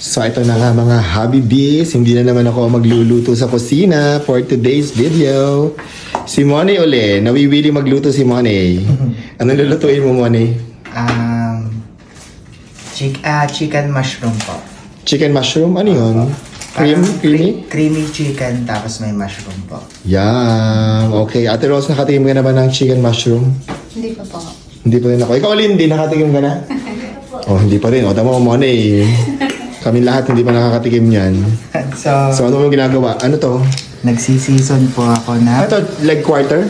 So ito na nga mga hobby bees, hindi na naman ako magluluto sa kusina for today's video. Si Money uli, nawiwili magluto si Money. Anong lulutuin mo Money? Um, chick, ah, chicken mushroom po. Chicken mushroom? Ano yun? Cream? Parang Creamy? cre- creamy chicken tapos may mushroom po. Yan. Okay. Ate Rose, nakatikim ka na ba ng chicken mushroom? Hindi pa po. Hindi pa rin ako. Ikaw, Lindy, nakatikim ka na? oh, hindi pa rin. O, tama mo, Money. Kami lahat hindi pa nakakatikim yan. so, So, ano mo ginagawa? Ano to? nagsisison po ako na... Ano to? Leg quarter?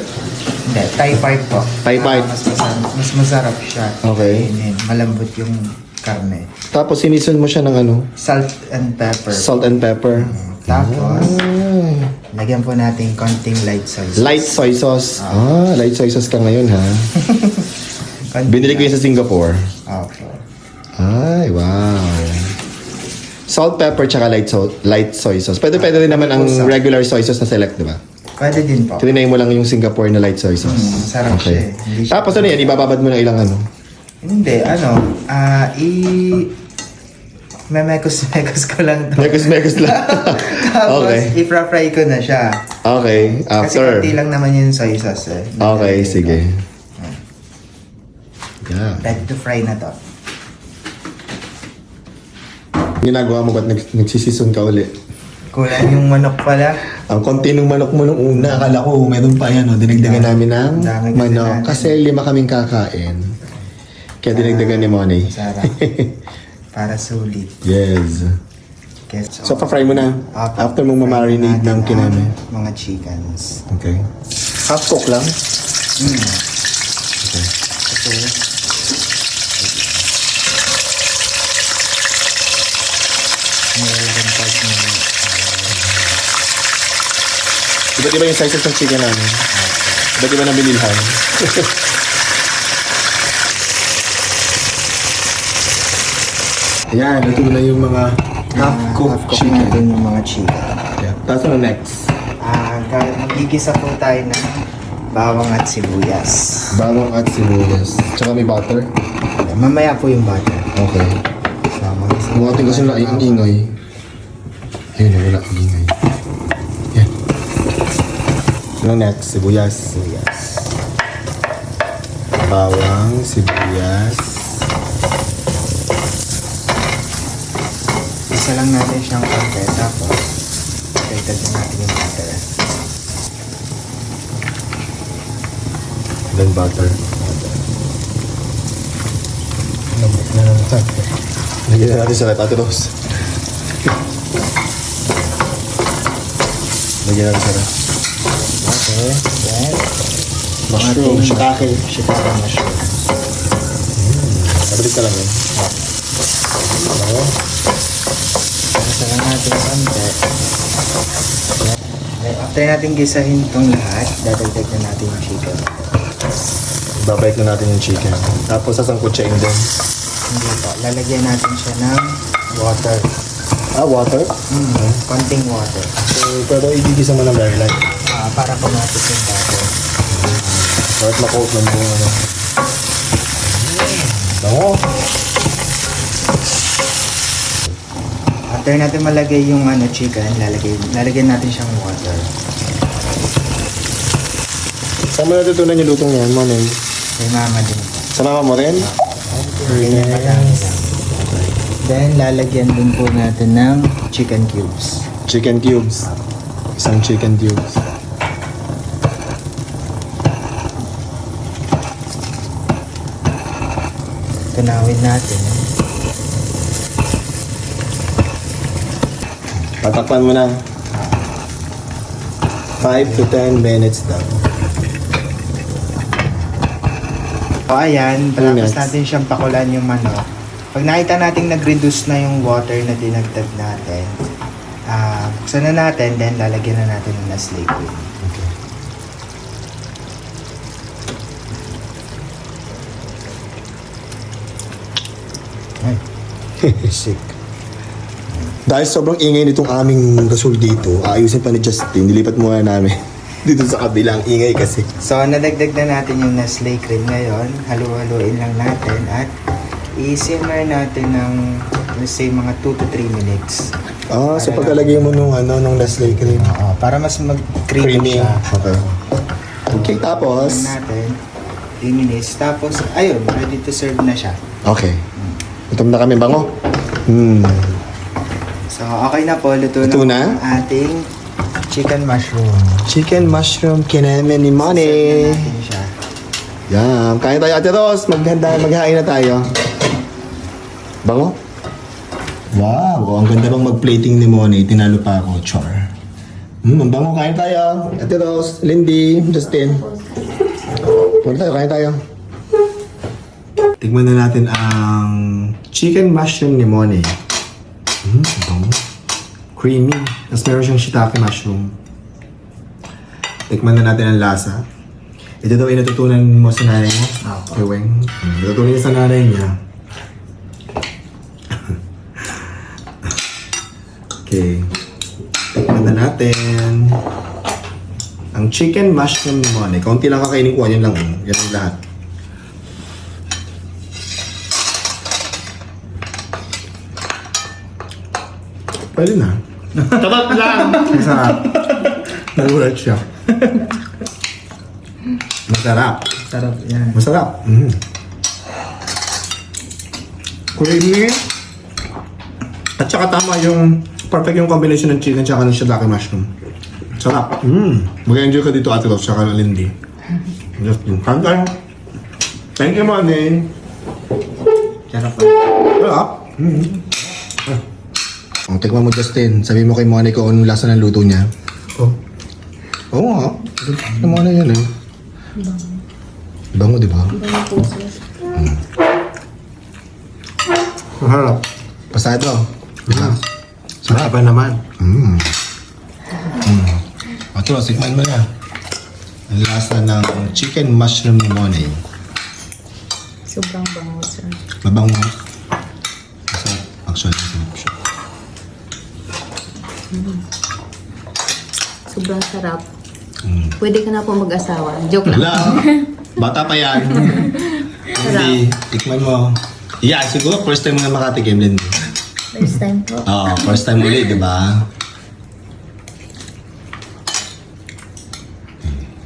Hindi, Thai part po. Thai part. Ah, mas, masarap, mas masarap siya. Okay. Kainin. Malambot yung karne. Tapos, sinison mo siya ng ano? Salt and pepper. Salt and pepper. Tapos, Ah, lagyan po natin konting light soy sauce. light soy sauce. Ah, light soy sauce ka ngayon, ha? Konting Binili ko yun sa Singapore. Opo. Ay. Salt, pepper, tsaka light, so- light soy sauce. Pwede, pwede rin naman ang regular soy sauce na select, di ba? Pwede din po. Trinay mo lang yung Singapore na light soy sauce. Mm, sarap siya eh. Hindi siya- Tapos ano yan, ibababad mo ng ilang ano? Hindi, ano, ah, i... Memekos-mekos ko lang to. Mekos-mekos lang. Tapos, okay. i-fry ko na siya. Okay, Kasi after. konti lang naman yung soy sauce eh. Okay, sige. Yeah. Ready to fry na to. Ginagawa mo ba't nag- nagsisison ka uli? Kulang yung manok pala. Ang konti ng manok mo nung una, akala ko meron pa yan, no? dinagdagan namin ng Dami kasi manok. natin. Kasi lima kaming kakain. Kaya dinagdagan ni Money. Sarap. Para sulit. yes. Okay, So, pa-fry mo na. Apo. After mong mamarinate ng kinami. Mga chickens. Okay. Half cook lang. Mm. Okay. Kasi, Mayroon part mo. Iba't iba yung sizes ng chicken namin. Iba't iba na binilhan. Ayan, ito na yung mga half-cooked Half-cook chicken. natin yung mga chicken. Yeah. Tapos ano next? Ah, ga- magigisa po tayo ng bawang at sibuyas. Bawang at sibuyas. Tsaka may butter. Mamaya po yung butter. Okay. So, magigisa ating gusto na ang ingay. Ayun, wala ingay. Yan. Ano next? Sibuyas. sibuyas. Bawang, sibuyas. Isa lang natin siyang konti. Tapos, na natin yung butter. Then butter. Lambot na naman. Lagyan na natin sa Ate Rose. Lagyan natin sa rep. Okay. Then, Mushroom, shiitake. Shiitake mushroom. Nabalik ka lang yun. Okay. Isa lang natin konti. After natin gisahin itong lahat, dadagdag na natin yung chicken. Babalik na natin yung chicken. Tapos sasangkutsain din. Hindi po. Lalagyan natin siya ng water. Ah, water? Mm, konting water. So, pero igigisa mo ng very light. Ah, para kumatis yung butter. Kahit ma-coat ng buong ano. Bango. After natin malagay yung ano chicken, lalagay, lalagyan natin siyang water. Saan mo natutunan yung lutong yan, Manong? Kay mama din. Sa mama mo rin? Ganyan madami lang. Then, lalagyan din po natin ng chicken cubes. Chicken cubes. Isang chicken cubes. Tunawin natin. Tatakpan mo na. 5 to 10 minutes daw. O ayan, tapos natin siyang pakulan yung manok. Pag nakita natin nag-reduce na yung water na dinagdag natin, ah buksan na natin, then lalagyan na natin ng last liquid. Okay. Ay, sick. Dahil sobrang ingay nitong aming gasol dito, aayusin pa ni Justin, nilipat muna namin dito sa kabilang ingay kasi. So, nadagdag na natin yung Nestle cream ngayon. Halu-haluin lang natin at i-simmer natin ng let's say mga 2 to 3 minutes. Ah, so pagkalagay mo nung ano, nung Nestle cream. Oo, para mas mag-creamy Creamy. siya. Okay. Okay, tapos. Natin. 3 minutes. Tapos, ayun, ready to serve na siya. Okay. Gutom na kami, bango. Hmm. So, okay na po. Luto, Luto na, na? ang ating chicken mushroom. Chicken mushroom kineme ni Serve Money. na natin siya. Yan. Kain tayo, Ate Ros. Maghanda, maghain na tayo. Bango? Wow. Ang ganda bang mag-plating ni Money. Tinalo pa ako. Char. Hmm, ang bango. Kain tayo. Ate Ros, Lindy, Justin. Punta tayo, kain tayo. Tignan na natin ang chicken mushroom ni Money. Hmm, ang bango. Creamy. Tapos meron siyang shiitake mushroom. Tikman na natin ang lasa. Ito daw ay natutunan mo sa nanay mo? Opo. Kay Weng? Hmm, Natutunan niya sa nanay niya. Okay. Tikman na natin. Ang chicken mushroom ni Monay. Kaunti lang kakainin ko. Yan lang. oh. Yan ang lahat. Pwede na. Tatat lang! Masarap. Nagulat siya. Masarap. Sarap yan. Masarap. Mm. Creamy. At saka tama yung perfect yung combination ng chicken tsaka ng shiitake mushroom. Sarap. Mm. Mag-enjoy ka dito Ate Rose tsaka ng Lindy. Just yung kanta. Thank you, Money. Sarap po. Sarap. Mm. Ang tikman mo, Justin. Sabi mo kay Money kung anong lasa ng luto niya. Oh. Oo nga. Ano mo na yan eh. Bango, di ba? Masarap. Pasado. Di ba? Sarap pa naman. Mm. Mm. Ito, sikman mo na. Ang lasa ng chicken mushroom ni Monay. Sobrang bango, sir. Mabango. Masarap. Actually, masarap siya. Sobrang sarap. Mm. Pwede ka na po mag-asawa. Joke lang. Wala. Bata pa yan. Hindi. Tikman mo. Yeah, siguro first time mo nga makatikim din. First time po. Oo, first time ulit, di ba?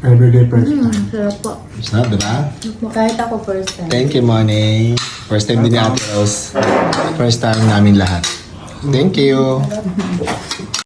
Everyday first. Hmm, sarap po. Sarap, di ba? Kahit ako first time. Thank you, Money. First time din ni Ate Rose. First time namin lahat. Thank you.